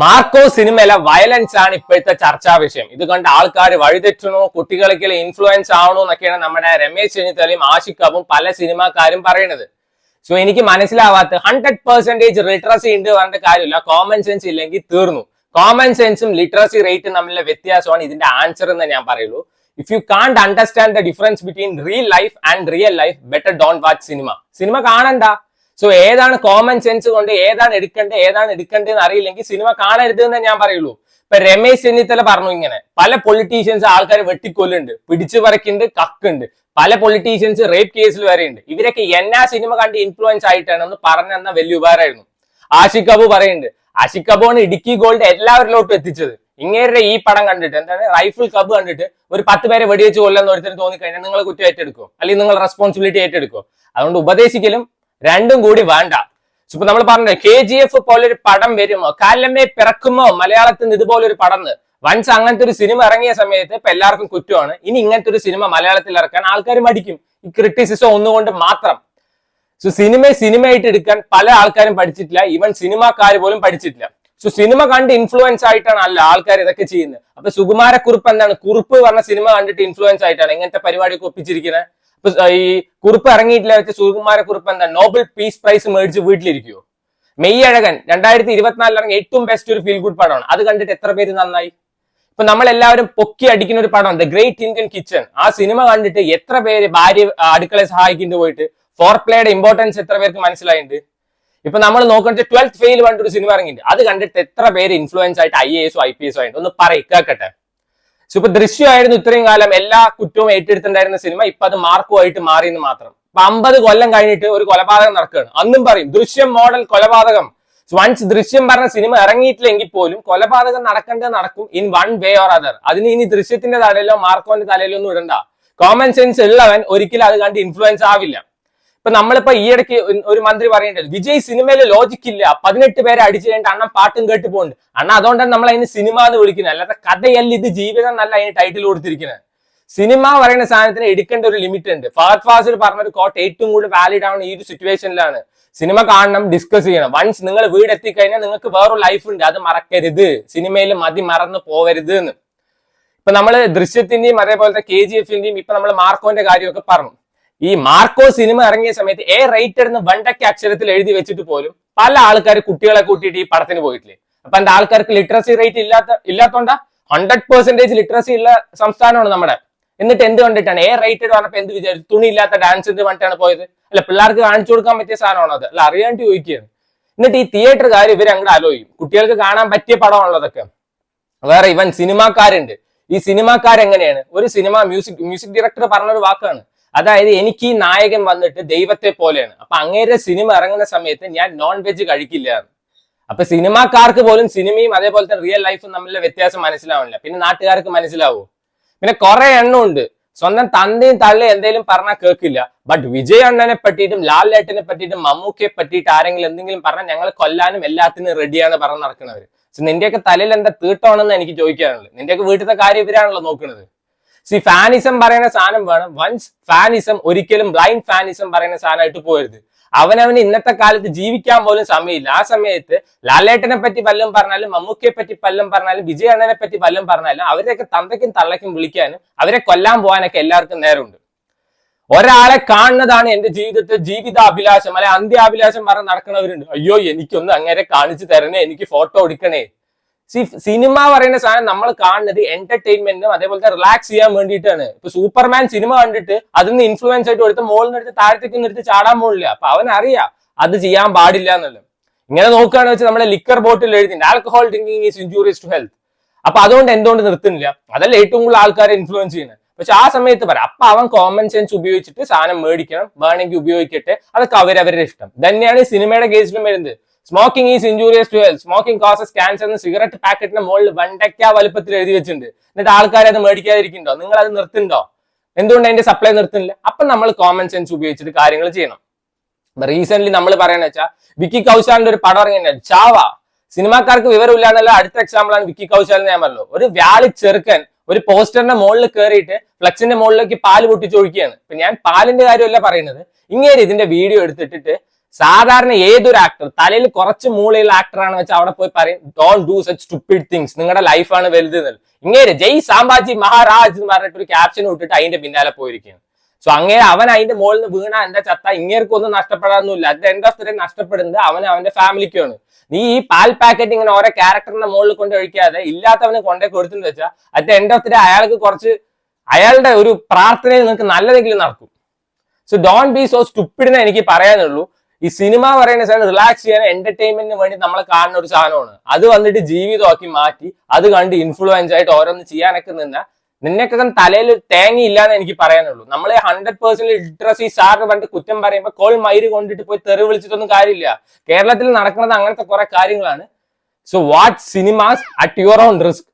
Marco സിനിമയിലെ violence ആണ് ഇപ്പോഴത്തെ ചർച്ചാ വിഷയം. ഇത് കണ്ട് ആൾക്കാർ വഴിതെറ്റണോ കുട്ടികൾക്ക് ഇൻഫ്ലുവൻസ് ആവണോ എന്നൊക്കെയാണ് നമ്മുടെ രമേശ് ചെന്നിത്തലയും കബും പല സിനിമാക്കാരും പറയുന്നത്. സോ എനിക്ക് മനസ്സിലാവാത്ത ഹൺഡ്രഡ് പെർസെന്റേജ് ലിറ്ററസി ഉണ്ട് പറഞ്ഞിട്ട് കാര്യമില്ല. കോമൺ സെൻസ് ഇല്ലെങ്കിൽ തീർന്നു. കോമൺ സെൻസും ലിറ്ററസി റേറ്റും തമ്മിലുള്ള വ്യത്യാസമാണ് ഇതിന്റെ ആൻസർ എന്ന് ഞാൻ പറയുള്ളൂ. If you can't understand the difference between real life and real life better don't watch cinema cinema കാണണ്ട. സോ ഏതാണ് കോമൺ സെൻസ് കൊണ്ട് ഏതാണ് എടുക്കേണ്ടത് ഏതാണ് എടുക്കേണ്ടതെന്ന് അറിയില്ലെങ്കിൽ സിനിമ കാണരുത് എന്ന് ഞാൻ പറയുള്ളൂ. ഇപ്പൊ രമേശ് ചെന്നിത്തല പറഞ്ഞു ഇങ്ങനെ പല പൊളിറ്റീഷ്യൻസ് ആൾക്കാരെ വെട്ടിക്കൊല്ലുണ്ട് പിടിച്ചു പറിക്കുന്നുണ്ട് കക്കുണ്ട് പല പൊളിറ്റീഷ്യൻസ് റേപ്പ് കേസിൽ വരെയുണ്ട്. ഇവരൊക്കെ എന്നാ സിനിമ കണ്ട് ഇൻഫ്ലുവൻസ് ആയിട്ടാണ് എന്ന് പറഞ്ഞെന്ന വലിയ ഉപകാരമായിരുന്നു. ആഷിഖ് കബു പറയുന്നുണ്ട് ആഷിഖ് അബുവാണ് ഇടുക്കി ഗോൾഡ് എല്ലാവരിലോട്ടും എത്തിച്ചത്. ഇങ്ങേരുടെ ഈ പടം കണ്ടിട്ട് എന്താണ് റൈഫിൾ കബ് കണ്ടിട്ട് ഒരു പത്ത് പേരെ വെടിവെച്ച് കൊല്ലെന്ന് ഒരുത്തിന് തോന്നിക്കഴിഞ്ഞാൽ നിങ്ങൾ കുറ്റം ഏറ്റെടുക്കോ അല്ലെങ്കിൽ നിങ്ങൾ റെസ്പോൺസിബിലിറ്റി ഏറ്റെടുക്കോ അതുകൊണ്ട് ഉപദേശിക്കലും രണ്ടും കൂടി വേണ്ട. ഇപ്പൊ നമ്മൾ പറഞ്ഞത് കെ ജി എഫ് പോലൊരു പടം വരുമോ? കാലമേ പിറക്കുമോ? മലയാളത്തിൽ നിന്ന് ഇതുപോലൊരു പടം വൻസ് അങ്ങനത്തെ ഒരു സിനിമ ഇറങ്ങിയ സമയത്ത് ഇപ്പൊ എല്ലാവർക്കും കുറ്റമാണ്. ഇനി ഇങ്ങനത്തെ ഒരു സിനിമ മലയാളത്തിൽ ഇറക്കാൻ ആൾക്കാർ മടിക്കും. ഈ ക്രിറ്റിസിസം ഒന്നുകൊണ്ട് മാത്രം. സോ സിനിമ സിനിമയായിട്ട് എടുക്കാൻ പല ആൾക്കാരും പഠിച്ചിട്ടില്ല. ഈവൻ സിനിമാക്കാർ പോലും പഠിച്ചിട്ടില്ല. സോ സിനിമ കണ്ട് ഇൻഫ്ലുവൻസ് ആയിട്ടാണ് അല്ല ആൾക്കാർ ഇതൊക്കെ ചെയ്യുന്നത്. അപ്പൊ സുകുമാരക്കുറിപ്പ് എന്താണ്? കുറിപ്പ് പറഞ്ഞ സിനിമ കണ്ടിട്ട് ഇൻഫ്ലുവൻസ് ആയിട്ടാണ് ഇങ്ങനത്തെ പരിപാടിയൊക്കെ ഒപ്പിച്ചിരിക്കുന്നത് ഈ കുറിപ്പ് ഇറങ്ങിയിട്ടില്ല വെച്ച് സുകുമാരക്കുറുപ്പ് എന്താ? നോബൽ പീസ് പ്രൈസ് മേടിച്ച് വീട്ടിലിരിക്കുവോ? മെയ് അഴകൻ രണ്ടായിരത്തി ഇരുപത്തിനാലിൽ ഇറങ്ങിയ ഏറ്റവും ബെസ്റ്റ് ഒരു ഫീൽ ഗുഡ് പടമാണ്. അത് കണ്ടിട്ട് എത്ര പേര് നന്നായി? ഇപ്പൊ നമ്മൾ എല്ലാവരും പൊക്കി അടിക്കുന്ന ഒരു പടം ദ ഗ്രേറ്റ് ഇന്ത്യൻ കിച്ചൺ ആ സിനിമ കണ്ടിട്ട് എത്ര പേര് ഭാര്യ അടുക്കളയെ സഹായിക്കുന്നു പോയിട്ട്? ഫോർ പ്ലേയുടെ ഇമ്പോർട്ടൻസ് എത്ര പേർക്ക് മനസ്സിലായിട്ടുണ്ട് ഇപ്പൊ നമ്മൾ നോക്കുന്നത് ട്വൽത്ത് ഫെയിൽ പറഞ്ഞിട്ട് ഒരു സിനിമ ഇറങ്ങിയിട്ടുണ്ട്. അത് കണ്ടിട്ട് എത്ര പേര് ഇൻഫ്ലുവൻസ് ആയിട്ട് ഐ എസും ഐ പി എസും ആയിട്ട് ഒന്ന് പറയും കേക്കട്ടെ സോ ഇപ്പൊ ദൃശ്യമായിരുന്നു ഇത്രയും കാലം എല്ലാ കുറ്റവും ഏറ്റെടുത്തിട്ടുണ്ടായിരുന്ന സിനിമ. ഇപ്പൊ അത് മാർക്കുമായിട്ട് മാറിയെന്ന് മാത്രം. അപ്പൊ അമ്പത് കൊല്ലം കഴിഞ്ഞിട്ട് ഒരു കൊലപാതകം നടക്കുകയാണ്. അന്നും പറയും ദൃശ്യം മോഡൽ കൊലപാതകം. വൺസ് ദൃശ്യം പറഞ്ഞ സിനിമ ഇറങ്ങിയിട്ടില്ലെങ്കിൽ പോലും കൊലപാതകം നടക്കേണ്ടത് നടക്കും in one way or other അതിന് ഇനി ദൃശ്യത്തിന്റെ തലയിലോ മാർക്കോന്റെ തലയിലോ ഒന്നും ഇടണ്ട. കോമൺ സെൻസ് ഉള്ളവൻ ഒരിക്കലും അത് കണ്ട് ഇൻഫ്ലുവൻസ് ആവില്ല. ഇപ്പൊ നമ്മളിപ്പോ ഈ ഇടയ്ക്ക് ഒരു മന്ത്രി പറയേണ്ടത് വിജയ് സിനിമയിൽ ലോജിക് ഇല്ല. പതിനെട്ട് പേരെ അടിച്ചു കഴിഞ്ഞിട്ട് അണ്ണൻ പാട്ടും കേട്ട് പോകുന്നുണ്ട് അണ്ണ അതുകൊണ്ടാണ് നമ്മൾ അതിന് സിനിമ എന്ന് വിളിക്കുന്നത്. അല്ലാതെ കഥയല്ല ഇത് ജീവിതം എന്നല്ല അതിന് ടൈറ്റിൽ കൊടുത്തിരിക്കുന്നത്. സിനിമ പറയുന്ന സാധനത്തിന് എടുക്കേണ്ട ഒരു ലിമിറ്റ് ഉണ്ട്. ഫഹദ് ഫാസിൽ പറഞ്ഞ ഒരു കോട്ട് ഏറ്റവും കൂടുതൽ വാലിഡ് ആവുന്ന ഈ ഒരു സിറ്റുവേഷനിലാണ് സിനിമ കാണണം ഡിസ്കസ് ചെയ്യണം. വൺസ് നിങ്ങൾ വീട് എത്തിക്കഴിഞ്ഞാൽ നിങ്ങൾക്ക് വേറൊരു ലൈഫ് ഉണ്ട്. അത് മറക്കരുത്. സിനിമയിൽ മതി മറന്നു പോകരുത് എന്ന്. ഇപ്പൊ നമ്മൾ ദൃശ്യത്തിന്റെയും അതേപോലത്തെ കെ ജി എഫിന്റെയും ഇപ്പൊ നമ്മൾ മാർക്കോന്റെ കാര്യമൊക്കെ പറഞ്ഞു. ഈ മാർക്കോ സിനിമ ഇറങ്ങിയ സമയത്ത് എ റേറ്റഡ് എന്ന് വണ്ടക്ക അക്ഷരത്തിൽ എഴുതി വെച്ചിട്ട് പോലും പല ആൾക്കാർ കുട്ടികളെ കൂട്ടിയിട്ട് ഈ പടത്തിന് പോയിട്ടില്ലേ? അപ്പൊ എന്താ ആൾക്കാർക്ക് ലിറ്ററസി റേറ്റ് ഇല്ലാത്ത ഇല്ലാത്തോണ്ടാ? ഹൺഡ്രഡ് പെർസെന്റേജ് ലിറ്ററസി ഉള്ള സംസ്ഥാനമാണ് നമ്മുടെ. എന്നിട്ട് എന്ത് കണ്ടിട്ടാണ്? എ റേറ്റഡ് പറഞ്ഞപ്പോ എന്ത് വിചാരിച്ചു? തുണി ഇല്ലാത്ത ഡാൻസ് എന്ത് പറഞ്ഞിട്ടാണ് പോയത്. അല്ല പിള്ളേർക്ക് കാണിച്ചു കൊടുക്കാൻ പറ്റിയ സാധനമാണോ അത്? അല്ല അറിയാണ്ട് ചോദിക്കുകയാണ്. എന്നിട്ട് ഈ തിയേറ്ററുകാർ ഇവർ അങ്ങോട്ട് ആലോചിക്കും. കുട്ടികൾക്ക് കാണാൻ പറ്റിയ പടമാണുള്ളതൊക്കെ വേറെ ഇവൻ സിനിമാക്കാരുണ്ട് ഈ സിനിമാക്കാരെങ്ങനെയാണ് ഒരു സിനിമ മ്യൂസിക് മ്യൂസിക് ഡയറക്ടർ പറഞ്ഞൊരു വാക്കാണ്. അതായത് എനിക്ക് ഈ നായകൻ വന്നിട്ട് ദൈവത്തെ പോലെയാണ്. അപ്പൊ അങ്ങേരെ സിനിമ ഇറങ്ങുന്ന സമയത്ത് ഞാൻ നോൺ വെജ് കഴിക്കില്ല. അപ്പൊ സിനിമാക്കാർക്ക് പോലും സിനിമയും അതേപോലെ തന്നെ റിയൽ ലൈഫും തമ്മിലുള്ള വ്യത്യാസം മനസ്സിലാവില്ല പിന്നെ നാട്ടുകാർക്ക് മനസ്സിലാവൂ? പിന്നെ കുറെ എണ്ണം ഉണ്ട്. സ്വന്തം തന്തയും തള്ളയും എന്തെങ്കിലും പറഞ്ഞാൽ കേൾക്കില്ല. ബട്ട് വിജയ് അണ്ണനെ പറ്റിയിട്ടും ലാൽ ലേട്ടനെ പറ്റിയിട്ടും മമ്മൂക്കയെ പറ്റിയിട്ട് ആരെങ്കിലും എന്തെങ്കിലും പറഞ്ഞാൽ ഞങ്ങൾ കൊല്ലാനും എല്ലാത്തിനും റെഡിയാണ് പറഞ്ഞ് നടക്കുന്നവർ നിന്റെയൊക്കെ തലയിൽ എന്താ തീട്ടമാണെന്ന് എനിക്ക് ചോദിക്കാനുള്ളത് നിന്റെയൊക്കെ വീട്ടിലത്തെ കാര്യം ഇവരാണല്ലോ നോക്കുന്നത് സി ഫാനിസം പറയുന്ന സാധനം വേണം. വൺസ് ഫാനിസം ഒരിക്കലും ബ്ലൈൻഡ് ഫാനിസം പറയുന്ന സാധനമായിട്ട് പോരുത്. അവനവന് ഇന്നത്തെ കാലത്ത് ജീവിക്കാൻ പോലും സമയമില്ല. ആ സമയത്ത് ലാലേട്ടനെ പറ്റി വല്ലതും പറഞ്ഞാലും മമ്മൂക്കയെ പറ്റി വല്ലതും പറഞ്ഞാലും വിജയ അണ്ണനെ പറ്റി വല്ലതും പറഞ്ഞാലും അവരെയൊക്കെ തന്തയ്ക്കും തള്ളയ്ക്കും വിളിക്കാനും അവരെ കൊല്ലാൻ പോകാനൊക്കെ എല്ലാവർക്കും നേരമുണ്ട്. ഒരാളെ കാണുന്നതാണ് എന്റെ ജീവിതത്തിൽ ജീവിതാഭിലാഷം അല്ലെ അന്ത്യാഭിലാഷം പറഞ്ഞ് നടക്കുന്നവരുണ്ട്. അയ്യോ എനിക്കൊന്ന് അങ്ങനെ കാണിച്ചു തരണേ എനിക്ക് ഫോട്ടോ എടുക്കണേ. സിനിമ പറയുന്ന സാധനം നമ്മൾ കാണുന്നത് എന്റർടൈൻമെന്റിനും അതേപോലെ റിലാക്സ് ചെയ്യാൻ വേണ്ടിയിട്ടാണ്. ഇപ്പൊ സൂപ്പർമാൻ സിനിമ കണ്ടിട്ട് അതിൽ നിന്ന് ഇൻഫ്ലുവൻസ് ആയിട്ട് എടുത്ത് മോളിൽ നിന്ന് എടുത്ത് താഴത്തേക്ക് നിർത്തി ചാടാൻ പോകില്ല അപ്പൊ അവൻ അറിയാം അത് ചെയ്യാൻ പാടില്ല എന്നുള്ളത്. ഇങ്ങനെ നോക്കുകയാണെന്ന് വെച്ചാൽ നമ്മളെ ലിക്കർ ബോട്ടിൽ എഴുതി alcohol drinking is injurious to health അപ്പൊ അതുകൊണ്ട് എന്തുകൊണ്ട് നിർത്തുന്നില്ല? അതല്ല ഏറ്റവും കൂടുതൽ ആൾക്കാരെ ഇൻഫ്ലുവൻസ് ചെയ്യുന്നത്. പക്ഷെ ആ സമയത്ത് പറയാം അപ്പൊ അവൻ കോമൺ സെൻസ് ഉപയോഗിച്ചിട്ട് സാധനം മേടിക്കണം വേണമെങ്കിൽ ഉപയോഗിക്കട്ടെ. അതൊക്കെ അവരവരുടെ ഇഷ്ടം. തന്നെയാണ് സിനിമയുടെ കേസിലും വരുന്നത്. Smoking is injurious to health smoking causes cancer എന്ന് സിഗരറ്റ് പാക്കറ്റിന്റെ മുകളിൽ വണ്ടയ്ക്ക വലുപ്പത്തിൽ എഴുതി വെച്ചിട്ടുണ്ട്. എന്നിട്ട് ആൾക്കാരെ അത് മേടിക്കാതിരിക്കുന്നുണ്ടോ? നിങ്ങൾ അത് നിർത്തുന്നുണ്ടോ? എന്തുകൊണ്ട് അതിന്റെ സപ്ലൈ നിർത്തുന്നില്ല? അപ്പൊ നമ്മൾ കോമൺ സെൻസ് ഉപയോഗിച്ചിട്ട് കാര്യങ്ങൾ ചെയ്യണം. റീസെന്റ് നമ്മൾ പറയുന്ന വെച്ചാൽ വിക്കി കൗശാലിന്റെ ഒരു പടം ഇറങ്ങിയ ചാവ. സിനിമാക്കാർക്ക് വിവരമില്ല എന്നുള്ള അടുത്ത എക്സാമ്പിൾ ആണ് വിക്കി കൗശാൽ എന്ന് ഞാൻ പറഞ്ഞു ഒരു വ്യാളി ചെറുക്കൻ ഒരു പോസ്റ്ററിന്റെ മുകളിൽ കയറിയിട്ട് ഫ്ലക്സിന്റെ മുകളിലേക്ക് പാൽ പൊട്ടിച്ചൊഴിക്കുകയാണ് ഇപ്പൊ ഞാൻ പാലിന്റെ കാര്യമല്ല പറയുന്നത്. ഇങ്ങനെ ഇതിന്റെ വീഡിയോ എടുത്തിട്ടിട്ട് സാധാരണ ഏതൊരു ആക്ടർ തലയിൽ കുറച്ച് മൂളയുള്ള ആക്ടറാണ് വെച്ചാൽ അവിടെ പോയി പറയും don't do such stupid things നിങ്ങളുടെ ലൈഫാണ് വലുത് ഇങ്ങനെ ജയ് സാംബാജി മഹാരാജ് എന്ന് പറഞ്ഞിട്ട് ഒരു ക്യാപ്ഷൻ ഇട്ടിട്ട് അതിന്റെ പിന്നാലെ പോയിരിക്കുകയാണ്. സോ അങ്ങനെ അവൻ അതിന്റെ മുകളിൽ നിന്ന് വീണ എന്റെ ചത്ത? ഇങ്ങേർക്കൊന്നും നഷ്ടപ്പെടാനൊന്നുമില്ല. അത് എന്റെ സ്ഥലം നഷ്ടപ്പെടുന്നത് അവൻ അവന്റെ ഫാമിലിക്കാണ് നീ ഈ പാൽ പാക്കറ്റ് ഇങ്ങനെ ഓരോ ക്യാരക്ടറിന്റെ മുകളിൽ കൊണ്ട് ഒഴിക്കാതെ ഇല്ലാത്തവന് കൊണ്ടേ കൊടുത്തെന്ന് വെച്ചാൽ അത് എന്റെ ഒത്തിരി അയാൾക്ക് കുറച്ച് അയാളുടെ ഒരു പ്രാർത്ഥനയിൽ നിങ്ങൾക്ക് നല്ലതെങ്കിലും നടക്കും. സോ ഡോൺ ബി സോ സ്റ്റുപ്പിഡിനെ എനിക്ക് പറയാനുള്ളൂ. ഈ സിനിമ പറയുന്ന സാധനം റിലാക്സ് ചെയ്യാൻ എന്റർടൈൻമെന്റിന് വേണ്ടി നമ്മൾ കാണുന്ന ഒരു സാധനമാണ്. അത് വന്നിട്ട് ജീവിതമാക്കി മാറ്റി അത് കണ്ട് ഇൻഫ്ലുവൻസ് ആയിട്ട് ഓരോന്ന് ചെയ്യാനൊക്കെ നിന്ന നിന്നെയൊക്കെ തലയിൽ തേങ്ങയില്ല എന്ന് എനിക്ക് പറയാനുള്ളൂ. നമ്മളെ ഹൺഡ്രഡ് പേഴ്സെന്റ് ലിറ്ററസി സാറിന് പറഞ്ഞിട്ട് കുറ്റം പറയുമ്പോൾ കോൾ മൈര് കൊണ്ടിട്ട് പോയി തെറി വിളിച്ചിട്ടൊന്നും കാര്യമില്ല. കേരളത്തിൽ നടക്കുന്നത് അങ്ങനത്തെ കുറെ കാര്യങ്ങളാണ്. So watch cinemas at your own risk